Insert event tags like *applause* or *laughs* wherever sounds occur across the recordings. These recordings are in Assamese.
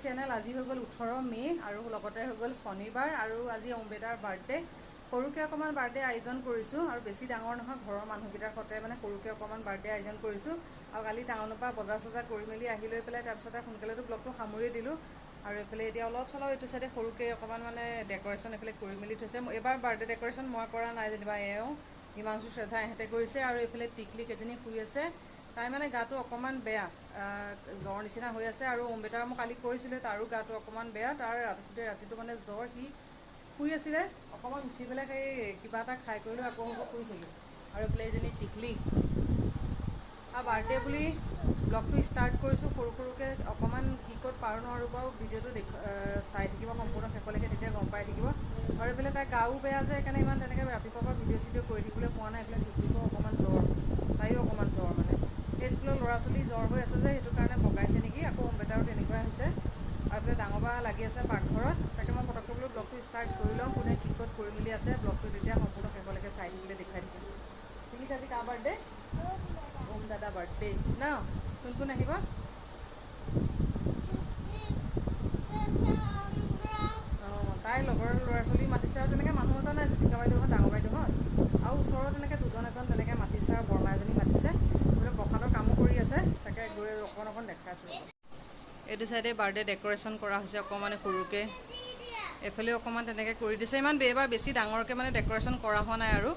চেনেল আজি হৈ গ'ল ওঠৰ মে' আৰু লগতে হৈ গ'ল শনিবাৰ আৰু আজি অম্বেদাৰ বাৰ্থডে। সৰুকৈ অকণমান বাৰ্থডে আয়োজন কৰিছোঁ আৰু বেছি ডাঙৰ নহয় ঘৰৰ মানুহকেইটাৰ সৈতে মানে সৰুকৈ অকণমান বাৰ্থডে আয়োজন কৰিছোঁ। আৰু কালি টাউনৰ পৰা বজাৰ চজাৰ কৰি মেলি আহি লৈ পেলাই তাৰপিছতে সোনকালেতো ব্লগটো সামৰি দিলোঁ। আৰু এইফালে এতিয়া অলপ চলপ এইটো চাইডে সৰুকৈ অকণমান মানে ডেক'ৰেশ্যন এইফালে কৰি মেলি থৈছে। এইবাৰ বাৰ্থডে ডেক'ৰেশ্যন মই কৰা নাই যেনিবা এওঁ হিমাংশু শ্ৰদ্ধা ইহঁতে কৰিছে। আৰু এইফালে টিকলিক এজনী শুই আছে। তাই মানে গাটো অকণমান বেয়া। জ্বৰ নিচিনা হৈ আছে আৰু অম্বেতাৰ মই কালি কৈছিলোঁ তাৰো গাটো অকণমান বেয়া। তাৰ ৰাতিটোতে ৰাতিটো মানে জ্বৰ সি শুই আছিলে। অকণমান উঠি পেলাই সেই কিবা এটা খাই কৰি লৈ আকৌ শুইছিলে আৰু এইফালে এজনী টিকলি। আৰু বাৰ্থডে বুলি ব্লগটো ষ্টাৰ্ট কৰিছোঁ সৰু সৰুকৈ অকণমান কি ক'ত পাৰোঁ নোৱাৰোঁ বাৰু ভিডিঅ'টো দেখ চাই থাকিব সম্পূৰ্ণ শেষলৈকে তেতিয়া গম পাই থাকিব। আৰু এইফালে তাই গাও বেয়া যে সেইকাৰণে ইমান তেনেকৈ ৰাতিপুৱাৰ পৰা ভিডিঅ' চিডিঅ' কৰি থাকিবলৈ পোৱা নাই এইফালে টিকলিকো অকণমান জ্বৰ তাইও অকণমান জ্বৰ মানে। স্কুলৰ ল'ৰা ছোৱালী জ্বৰ হৈ আছে যে সেইটো কাৰণে বগাইছে নেকি আকৌ অম্বেতাৰো তেনেকুৱাই হৈছে আৰু এইফালে ডাঙৰ বা লাগি আছে পাকঘৰত তাকে মই পটককৈ বোলো ব্লগটো ষ্টাৰ্ট কৰি লওঁ কোনে কি ক'ত কৰি মেলি আছে ব্লগটো তেতিয়া সম্পূৰ্ণ শেষলৈকে চাই থাকিলে দেখাই থাকিম। ঠিক আজি কাৰ বাৰ্থডে ওম দাদা বাৰ্থডে ন কোন কোন আহিব? অঁ তাইৰ লগৰ ল'ৰা ছোৱালী মাতিছে আৰু তেনেকৈ মানুহ মতা নাই জ্যোতিকা বাইদেউহঁত ডাঙৰ বাইদেউহঁত। আৰু ওচৰত তেনেকৈ দুজন এজন তেনেকৈ মাতিছে আৰু বৰমা এজনী মাতিছে বোলে প্ৰসাদৰ কামো কৰি আছে তাকে গৈ অকণ অকণ দেখাইছোঁ। এইটো চাইডে বাৰ্থডে ডেক'ৰেশ্যন কৰা হৈছে অকণমান সৰুকৈ। এইফালেও অকণমান তেনেকৈ কৰি দিছে। ইমান এইবাৰ বেছি ডাঙৰকৈ মানে ডেক'ৰেশ্যন কৰা হোৱা নাই আৰু।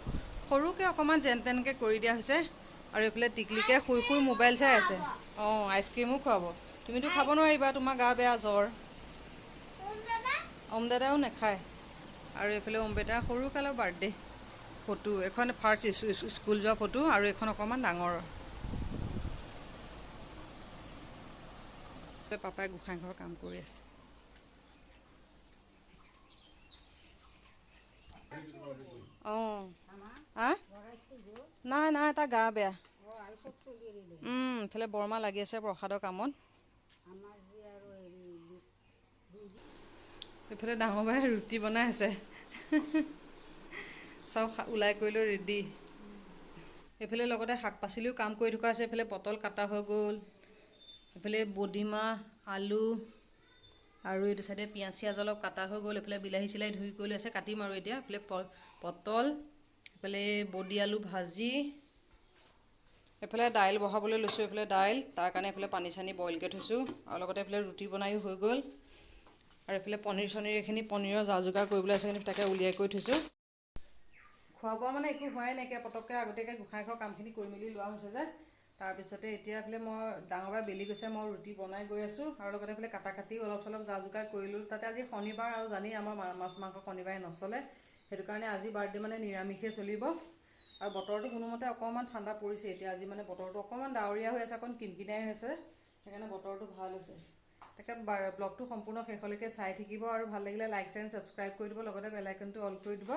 সৰুকৈ অকণমান যেন তেনকৈ কৰি দিয়া হৈছে। আৰু এইফালে টিকলিকে শুই শুই মোবাইল চাই আছে। অঁ আইচক্ৰীমো খুৱাব। তুমিতো খাব নোৱাৰিবা তোমাৰ গা বেয়া জ্বৰ। ওম দাদাও নাখায়। আৰু এইফালে অম্বেতা সৰুকালৰ বাৰ্থডে ফটো। এখন ফাৰ্ষ্ট স্কুল যোৱা ফটো আৰু এইখন অকণমান ডাঙৰ। পাপাই গোঁসাই ঘৰৰ কাম কৰি আছে অঁ নাই নাই তাৰ গা বেয়া এইফালে বৰমা লাগি আছে প্ৰসাদৰ কামত এইফালে ডাঙৰ বাই ৰুটি বনাই আছে চব ওলাই কৰি লৈ ৰেডি এইফালে লগতে শাক পাচলিও কাম কৰি থকা আছে এইফালে পটল কাটা হৈ গ'ল এইফালে বডিমাহ আলু আৰু এইটো চাইডে পিঁয়াজ চিয়াজ অলপ কাটা হৈ গ'ল এইফালে বিলাহী চিলাহী ধুই কৰি লৈ আছে কাটিম আৰু এতিয়া। এইফালে পটল এইফালে বডি আলু ভাজি এইফালে দাইল বহাবলৈ লৈছোঁ এইফালে দাইল। তাৰ কাৰণে এইফালে পানী চানী বইলকৈ থৈছোঁ আৰু লগতে এইফালে ৰুটি বনায়ো হৈ গ'ল। আৰু এইফালে পনীৰ চনীৰ এইখিনি পনীৰৰ যা যোগাৰ কৰিবলৈ আছে তাকে উলিয়াই কৰি থৈছোঁ। খোৱা বোৱা মানে একো হোৱাই নাইকিয়া পটককৈ আগতীয়াকৈ গোঁসাই ঘৰৰ কামখিনি কৰি মেলি লোৱা হৈছে যে। তাৰপিছতে এতিয়া এইফালে মই ডাঙৰ বাই বেলি গৈছে মই ৰুটি বনাই গৈ আছোঁ। আৰু লগতে এইফালে কাটা কাটি অলপ চলপ যা যোগাৰ কৰিলোঁ। তাতে আজি শনিবাৰ আৰু জানেই আমাৰ মাছ মাংস শনিবাৰে নচলে। সেইটো কাৰণে আজি বাৰ্থডে মানে নিৰামিষে চলিব। আৰু বতৰটো কোনোমতে অকণমান ঠাণ্ডা পৰিছে। এতিয়া আজি মানে বতৰটো অকণমান ডাৱৰীয়া হৈ আছে অকণ কিনকিনাই হৈছে সেইকাৰণে বতৰটো ভাল হৈছে। তাকে ব্লগটো সম্পূৰ্ণ শেষলৈকে চাই থাকিব আৰু ভাল লাগিলে লাইক চেণ্ড ছাবস্ক্ৰাইব কৰি দিব। লগতে বেল আইকনটো অল কৰি দিব।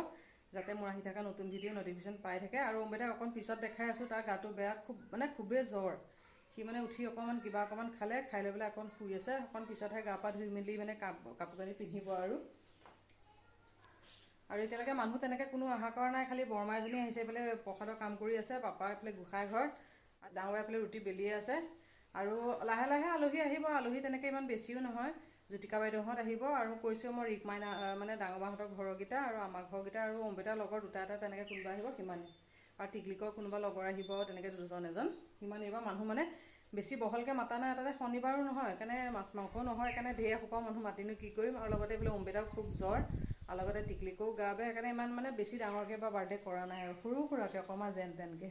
যাতে মোৰ আহি থকা নতুন ভিডিঅ' নটিফিকেশ্যন পাই থাকে। আৰু অম্বেদাক অকণ পিছত দেখাই আছোঁ তাৰ গাটো বেয়া খুব মানে খুবেই জ্বৰ। সি মানে উঠি অকণমান কিবা অকণমান খালে খাই লৈ পেলাই অকণ শুই আছে। অকণ পিছতহে গা পা ধুই মেলি মানে কাপোৰ কানি পিন্ধিব আৰু। আৰু এতিয়ালৈকে মানুহ তেনেকৈ কোনো অহা কৰা নাই খালি বৰমা এজনী আহিছে এইফালে প্ৰসাদৰ কাম কৰি আছে পাপা এইফালে গোঁসাই ঘৰ ডাঙৰ এইফালে ৰুটি বেলিয়ে আছে। আৰু লাহে লাহে আলহী আহিব আলহী তেনেকৈ ইমান বেছিও নহয়। জ্যোতিকা বাইদেউহঁত আহিব আৰু কৈছোঁ মই ৰিক মাইনা মানে ডাঙৰ বাহঁতৰ ঘৰৰকেইটা আৰু আমাৰ ঘৰকেইটা আৰু অম্বিতাৰ লগৰ দুটা এটা তেনেকৈ কোনোবা আহিব সিমানেই আৰু টিকলিকৰ কোনোবা লগৰ আহিব তেনেকৈ দুজন এজন সিমান এইবাৰ মানুহ মানে বেছি বহলকৈ মাতা নাই তাতে শনিবাৰো নহয় সেইকাৰণে মাছ মাংসও নহয় সেইকাৰণে ঢেৰ এসোপা মানুহ মাতিনো কি কৰিম আৰু লগতে এইফালে অম্বিতাও খুব জ্বৰ আৰু লগতে টিকলিকো গা বেয়া সেইকাৰণে ইমান মানে বেছি ডাঙৰকৈ বা বাৰ্থডে কৰা নাই আৰু সৰু সুৰাকৈ অকণমান যেন তেনকৈ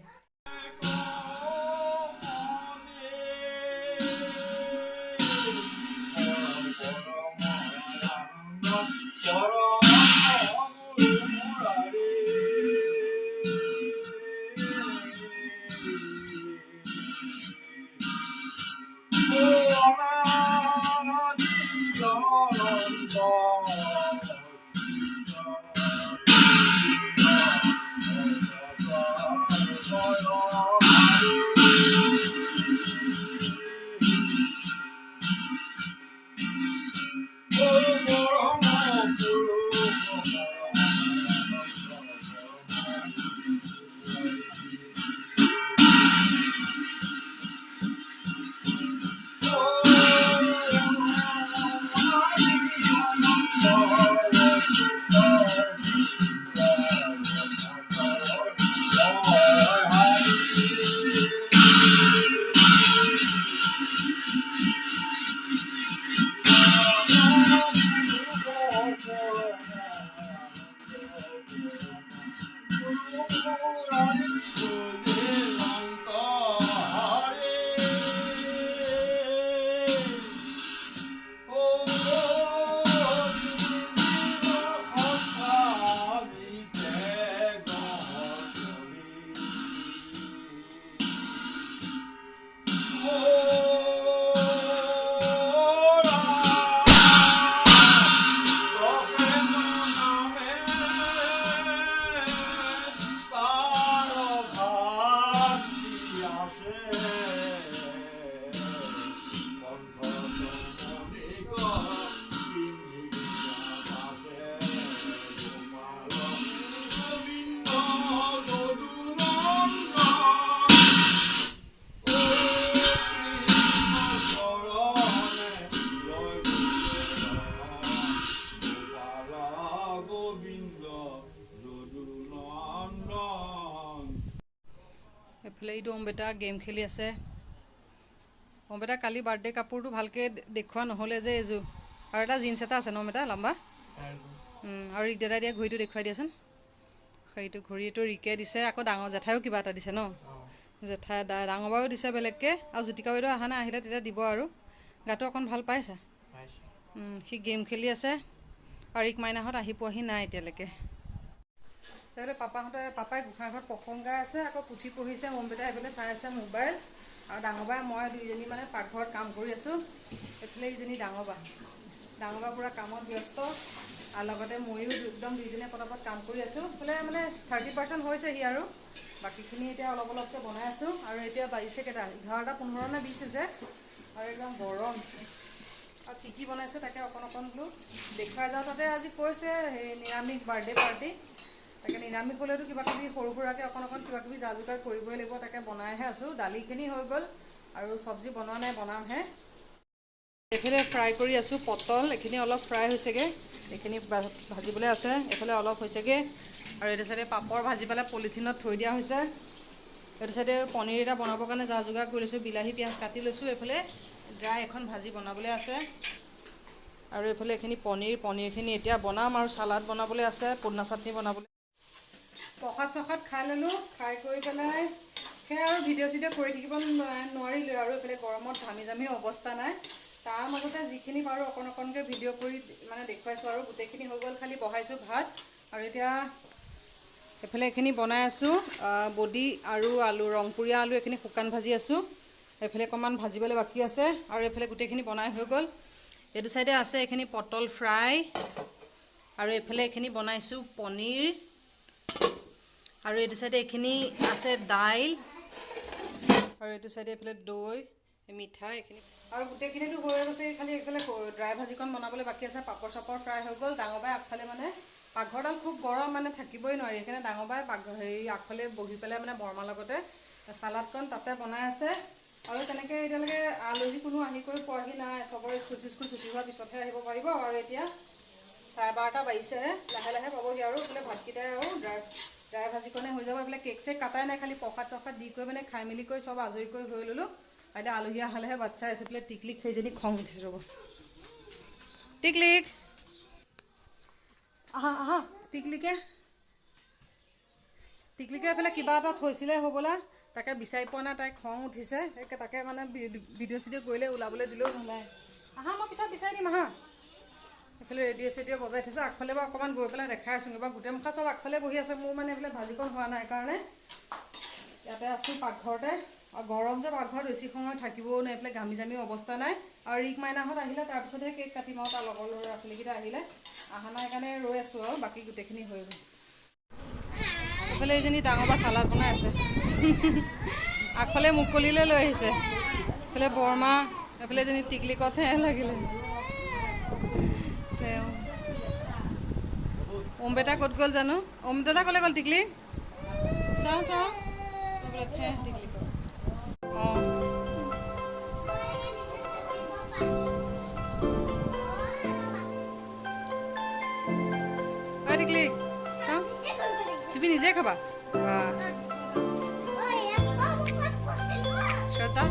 Sorrow এইটো অম্বেটা গেম খেলি আছে। অম্বেটা কালি বাৰ্থডে কাপোৰটো ভালকৈ দেখুওৱা নহ'লে যে এইযোৰ আৰু এটা জিন্স এটা আছে ন অম্বেটা লম্বা? আৰু ৰিক দাদাই দিয়া ঘড়ীটো দেখুৱাই দিয়াচোন। সেইটো ঘড়ীটো ৰিকে দিছে আকৌ ডাঙৰ জেঠাইও কিবা এটা দিছে ন? জেঠাই ডাঙৰ বাও দিছে বেলেগকৈ আৰু জ্যোতিকা বাইদেউ অহা নাই আহিলে তেতিয়া দিব আৰু। গাটো অকণ ভাল পাইছা। সি গেম খেলি আছে। আৰু ৰিক মাইনাহঁত আহি পোৱাহি নাই এতিয়ালৈকে। তেতিয়াহ'লে পাপাহঁতে পাপাই গোঁসাই ঘৰত প্ৰসংগ গাই আছে আকৌ পুথি পঢ়িছে মমবেটা এইফালে চাই আছে মোবাইল আৰু ডাঙৰ বাই মই দুইজনী মানে পাকঘৰত কাম কৰি আছোঁ। এইফালে ইজনী ডাঙৰ বা। পূৰা কামত ব্যস্ত। আৰু লগতে ময়ো একদম দুইজনীয়ে পটাপট কাম কৰি আছোঁ। এইফালে মানে থাৰ্টি পাৰ্চেণ্ট হৈছেহি আৰু। বাকীখিনি এতিয়া অলপ অলপকৈ বনাই আছোঁ। আৰু এতিয়া বাজিছে কেইটা এঘাৰটা পোন্ধৰ নে বিছ হৈছে। আৰু একদম গৰম। আৰু কি কি বনাইছোঁ তাকে অকণ অকণ বোলো। দেখুৱাই যাওঁ তাতে। আজি কৈছে সেই নিৰামিষ বাৰ্থডে পাৰ্টি তাকে নিৰামিষ হ'লেতো কিবা কিবি সৰু সুৰাকৈ অকণ অকণ কিবা কিবি যা যোগাৰ কৰিবই লাগিব তাকে বনাইহে আছোঁ। দালিখিনি হৈ গ'ল আৰু চব্জি বনোৱা নাই বনামহে। এইফালে ফ্ৰাই কৰি আছোঁ পটল এইখিনি অলপ ফ্ৰাই হৈছেগৈ। এইখিনি ভাজিবলৈ আছে এইফালে অলপ হৈছেগৈ। আৰু এইটো চাইডে পাপৰ ভাজি পেলাই পলিথিনত থৈ দিয়া হৈছে। এইটো চাইডে পনীৰ এটা বনাবৰ কাৰণে যা যোগাৰ কৰি লৈছোঁ বিলাহী পিঁয়াজ কাটি লৈছোঁ। এইফালে ড্ৰাই এখন ভাজি বনাবলৈ আছে। আৰু এইফালে এইখিনি পনীৰ পনীৰখিনি এতিয়া বনাম আৰু চালাড বনাবলৈ আছে পুদিনা চাটনি বনাবলৈ প্ৰসাদ চসাদ খাই ল'লোঁ খাই কৰি পেলাই সেয়া আৰু ভিডিঅ' চিডিঅ' কৰি থাকিব নোৱা- নোৱাৰিলোঁ আৰু এইফালে গৰমত ঘামি জামি অৱস্থা নাই। তাৰ মাজতে যিখিনি পাৰোঁ অকণ অকণকৈ ভিডিঅ' কৰি মানে দেখুৱাইছোঁ আৰু গোটেইখিনি হৈ গ'ল খালি বহাইছোঁ ভাত। আৰু এতিয়া এইফালে এইখিনি বনাই আছোঁ বডি আৰু আলু ৰংপুৰীয়া আলু এইখিনি শুকান ভাজি আছোঁ। এইফালে অকণমান ভাজিবলৈ বাকী আছে আৰু এইফালে গোটেইখিনি বনাই হৈ গ'ল। এইটো চাইডে আছে এইখিনি পটল ফ্ৰাই। আৰু এইফালে এইখিনি বনাইছোঁ পনীৰ। আৰু এইটো চাইডে এইখিনি আছে দাইল আৰু এইটো চাইডে এইফালে দৈ মিঠাই এইখিনি। আৰু গোটেইখিনিতো হৈ গৈছে খালি এইফালে ড্ৰাই ভাজিকণ বনাবলৈ বাকী আছে পাপৰ চাপৰ ফ্ৰাই হৈ গ'ল। ডাঙৰ বাই আগফালে মানে পাকঘৰডাল খুব গৰম মানে থাকিবই নোৱাৰি সেইকাৰণে ডাঙৰ বাই হেৰি আগফালে বহি পেলাই মানে বৰমাৰ লগতে চালাডকণ তাতে বনাই আছে। আৰু তেনেকৈ এতিয়ালৈকে আলহী কোনো আহি কৰি পোৱাহি নাই চবৰে স্কুল চিস্কুল ছুটি হোৱাৰ পিছতহে আহিব পাৰিব। আৰু এতিয়া চাৰে বাৰটা বাজিছেহে লাহে লাহে পাবহি আৰু এইফালে ভাতকেইটাই আৰু ড্ৰাই ড্ৰাই ভাজিকণে হৈ যাব এইফালে কেক চেক কাটাই নাই খালি প্ৰসাদ চসাদ দি কৰি মানে খাই মেলি কৰি চব আজৰি কৰি হৈ ল'লোঁ। এতিয়া আলহী অহালেহে বাচ্ছা আছে পেলাই টিকলিক সেইজনী খং উঠিছে ৰ'ব। টিকলিক! আহা আহা টিকলিকে। টিকলিকে এইফালে কিবা এটা থৈছিলে হ'বলা তাকে বিচাৰি পোৱা নাই তাই খং উঠিছে। তাকে মানে ভিডিঅ' চিডিঅ' কৰিলে ওলাবলৈ দিলেও নোলায়। আহা মই পিছত বিচাৰি দিম আহা। এইফালে ৰেডিঅ' চেডিঅ' বজাই থৈছোঁ আগফালে বাৰু অকণমান গৈ পেলাই দেখাই আছোঁ বা গোটেই মুখা চব আগফালে বহি আছে মোৰ মানে এইফালে ভাজিকণ হোৱা নাই কাৰণে। ইয়াতে আছোঁ পাকঘৰতে। আৰু গৰম যে পাকঘৰত বেছি সময় থাকিবও নাই এইফালে ঘামি জামি অৱস্থা নাই। আৰু ৰিক মাইনাহঁত আহিলে তাৰপিছতহে কেক কাটিম আৰু তাৰ লগৰ ল'ৰা ছোৱালীকেইটা আহিলে। অহা নাই কাৰণে ৰৈ আছোঁ আৰু বাকী গোটেইখিনি হৈ গ'ল। এইফালে এইজনী ডাঙৰ বা চালাড বনাই আছে। আগফালে মুকলিলৈ লৈ আহিছে। এইফালে বৰমা এইফালে এজনী টিকলিকতহে লাগিলে। অম্বেটা ক'ত গ'ল জানো? অম্বেটা ক'লে গ'ল টিকলি? চাওঁ চাওঁ টিকলি অঁ টিকলি চাওঁ তুমি নিজে খাবা? বাহ শ্ৰদ্ধা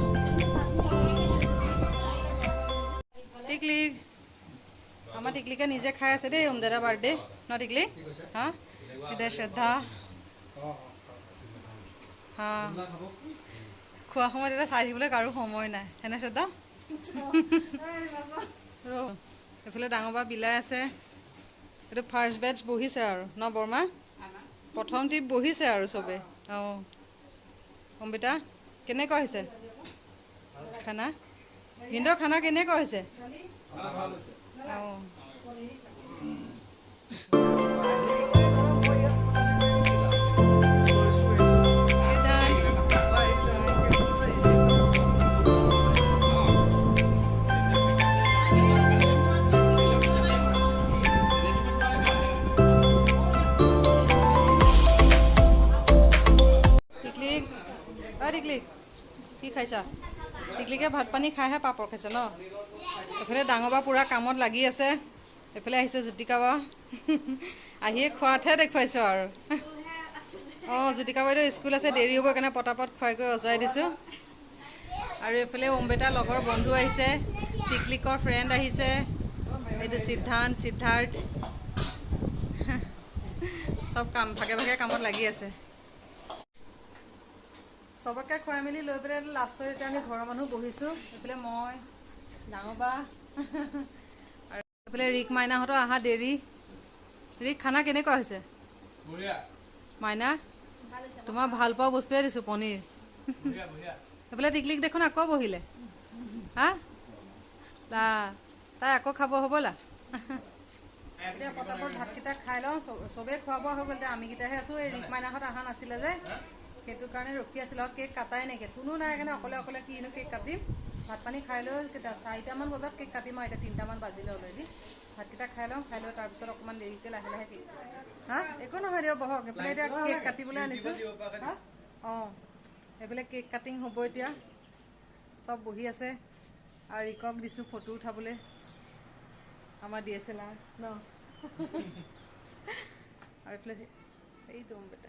টিকলি আমাৰ টিকলিকে নিজে খাই আছে দেই, ওম দাদা বাৰ্থডে ন টিকলি হা চিধা শ্ৰদ্ধা হা খোৱা সময়ত এতিয়া চাই থাকিবলৈ কাৰো সময় নাই হেনে শ্ৰদ্ধা ৰ এইফালে ডাঙৰ বা বিলাই আছে এইটো ফাৰ্ষ্ট বেটছ বহিছে আৰু ন বৰমা প্ৰথম টিপ বহিছে আৰু চবেই অঁ অম্বিতা কেনেকুৱা হৈছে খানা ভিনদেউ খানা কেনেকুৱা হৈছে অঁ খাইছা? টিকলিকে ভাত পানী খাইহে পাপৰ খাইছে ন? এইফালে ডাঙৰ বা পূৰা কামত লাগি আছে। এইফালে আহিছে জ্যোতিকা বা। আহিয়ে খোৱাতহে দেখুৱাইছোঁ আৰু। অঁ জ্যোতিকা বাইদেউ স্কুল আছে দেৰি হ'ব কাৰণে পটাপট কৰি অজৰাই দিছোঁ। আৰু এইফালে অম্বেতাৰ লগৰ বন্ধু আহিছে টিকলিকৰ ফ্ৰেণ্ড আহিছে। এইটো সিদ্ধান্ত সিদ্ধাৰ্থ। চব কাম ভাগে ভাগে কামত লাগি আছে। চবকে খুৱাই মেলি লৈ পেলাই লাষ্টত এতিয়া আমি ঘৰৰ মানুহ বহিছোঁ। এইফালে মই ডাঙৰ বা। আৰু এইফালে ৰিক মাইনাহঁতৰ অহা দেৰি। ৰিক খানা কেনেকুৱা হৈছে? মাইনা তোমাৰ ভাল। পোৱা বস্তুৱে দিছোঁ পনীৰ। এইফালে টিকলিক দেখোন আকৌ বহিলে। হা? লা তাই আকৌ খাব হ'বলা এতিয়া পটাপট ভাতকেইটা খাই লওঁ চব- চবেই খোৱা বোৱা হৈ গ'ল। এতিয়া আমিকেইটাহে আছোঁ এই ৰিক মাইনাহঁত অহা নাছিলে যে। সেইটো কাৰণে ৰখি আছিলোঁ আৰু কেক কাটাই নাইকিয়া কোনো নাই কাৰণে অকলে অকলে কিনো কেক কাটিম? ভাত পানী খাই লৈ কেইটা চাৰিটামান বজাত কেক কাটিম আৰু এতিয়া তিনিটামান বাজিলে অলৰেডি ভাতকেইটা খাই লওঁ খাই লৈ তাৰপিছত অকণমান দেৰিকৈ লাহে লাহে কেক হা? একো নহয় দিয়ক বহক। এইফালে এতিয়া কেক কাটিবলৈ আনিছোঁ। হা? অঁ। এইফালে কেক কাটিং হ'ব এতিয়া। চব বহি আছে। আৰু ৰিকক দিছোঁ ফটো উঠাবলৈ। আমাৰ ডি এছ এল আৰ ন? *laughs* আৰু এইফালে এইটো বেটা।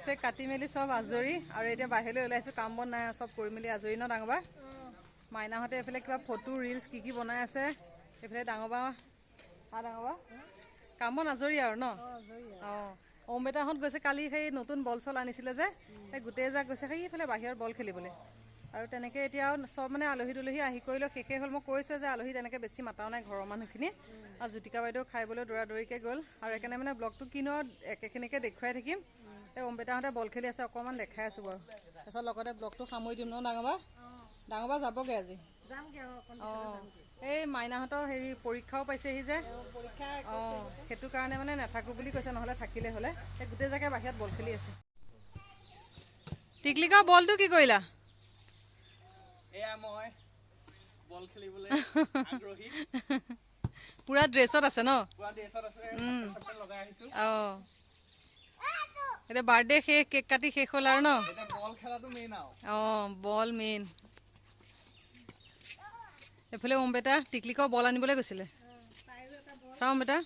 cake কাটি মেলি চব আজৰি। আৰু এতিয়া বাহিৰলৈ ওলাইছোঁ কাম বন নাই চব কৰি মেলি আজৰি ন ডাঙৰ বা? মাইনাহঁতে এইফালে কিবা ফটো ৰিলচ কি কি বনাই আছে? এইফালে ডাঙৰ বা? হা ডাঙৰ বা? কাম বন আজৰি আৰু ন? অঁ অম্বেতাহঁত গৈছে কালি সেই নতুন বল চল আনিছিলে যে সেই গোটেইজাক গৈছে সেইফালে বাহিৰত বল খেলিবলৈ। আৰু তেনেকৈ এতিয়া আৰু চব মানে আলহী দুলহী আহি কৰি লৈ শেষেই হ'ল। মই কৈছোঁ যে আলহী তেনেকৈ বেছি মাতাও নাই ঘৰৰ মানুহখিনি। আৰু জ্যোতিকা বাইদেউ খাই বৈ দৌৰা দৌৰিকৈ গ'ল। আৰু সেইকাৰণে মানে ব্লগটো কিনো একেখিনিকে দেখুৱাই থাকিম। এই অম্বেতাহঁতে বল খেলি আছে অকণমান দেখাই আছোঁ বাৰু। তাৰপিছত লগতে ব্লগটো সামৰি দিম ন ডাঙৰবা ডাঙৰবা যাবগৈ আজি? অঁ। এই মাইনাহঁতৰ হেৰি পৰীক্ষাও পাইছেহি যে। অঁ সেইটো কাৰণে মানে নাথাকোঁ বুলি কৈছে নহ'লে থাকিলে হ'লে। এই গোটেই জেগাই বাহিৰত বল খেলি আছে। টিকলিকা বলটো কি কৰিলা? *laughs* পূৰা ড্ৰেছত আছে ন? পুৰা ড্ৰেছত আছে উম। চেপেন লগাই আহিছো। অঁ। এতিয়া বাৰ্থডে শেষ কেক কাটি শেষ হ'ল আৰু ন? অঁ বল মেইন এইফালে অম্বেতা টিকলিকৰ বল আনিবলৈ গৈছিলে। চাওঁ অম্বেতা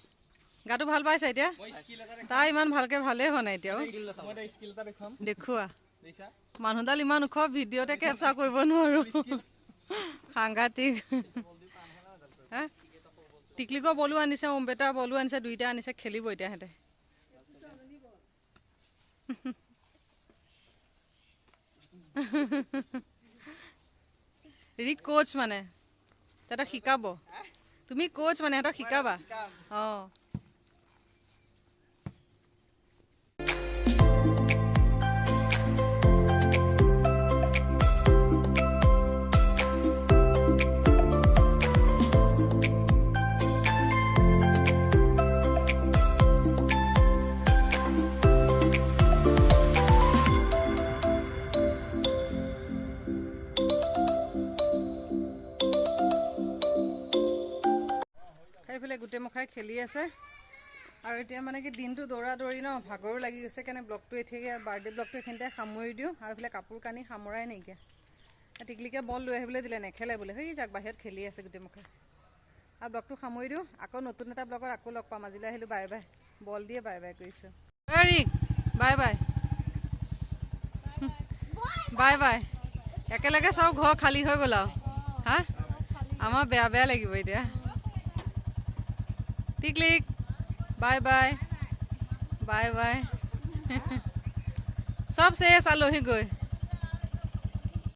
গাটো ভাল পাইছে এতিয়া? তাই ইমান ভালকৈ ভালেই হোৱা নাই এতিয়াও। দেখুওৱা। দেখিছা? মানুহডাল ইমান ওখ ভিডিঅ'তে কেপচাৰ কৰিব নোৱাৰোঁ। সাংঘাতিক। হা? টিকলিকৰ বলো আনিছে অম্বেতা বলো আনিছে দুইটা আনিছে খেলিব এতিয়া সিহঁতে। ৰিক কোচ মানে সিহঁতক শিকাব তুমি কোচ মানে সিহঁতক শিকাবা শিকাম অঁ আছে। আৰু এতিয়া মানে কি দিনটো দৌৰা দৌৰি ন ভাগৰো লাগি গৈছে কাৰণে ব্লগটো এতিয়া বাৰ্থডে ব্লগটো এইখিনিতে সামৰি দিওঁ আৰু এইফালে কাপোৰ কানি সামৰাই নাইকিয়া। টিকলিকে বল লৈ আহিবলৈ দিলে নেখেলে বোলে সেই যাক বাহিৰত খেলি আছে গোটেই মুখে আৰু ব্লগটো সামৰি দিওঁ আকৌ নতুন এটা ব্লগত আকৌ লগ পাম আজিলৈ আহিলোঁ বাই বাই। বল দিয়ে বাই বাই কৰিছোঁ। Bye bye. Bye bye. একেলগে চব ঘৰ খালী হৈ গ'ল আৰু। হা? আমাৰ বেয়া বেয়া লাগিব এতিয়া। টিকলিক বাই বাই বাই বাই চব চেচ আলহী গৈ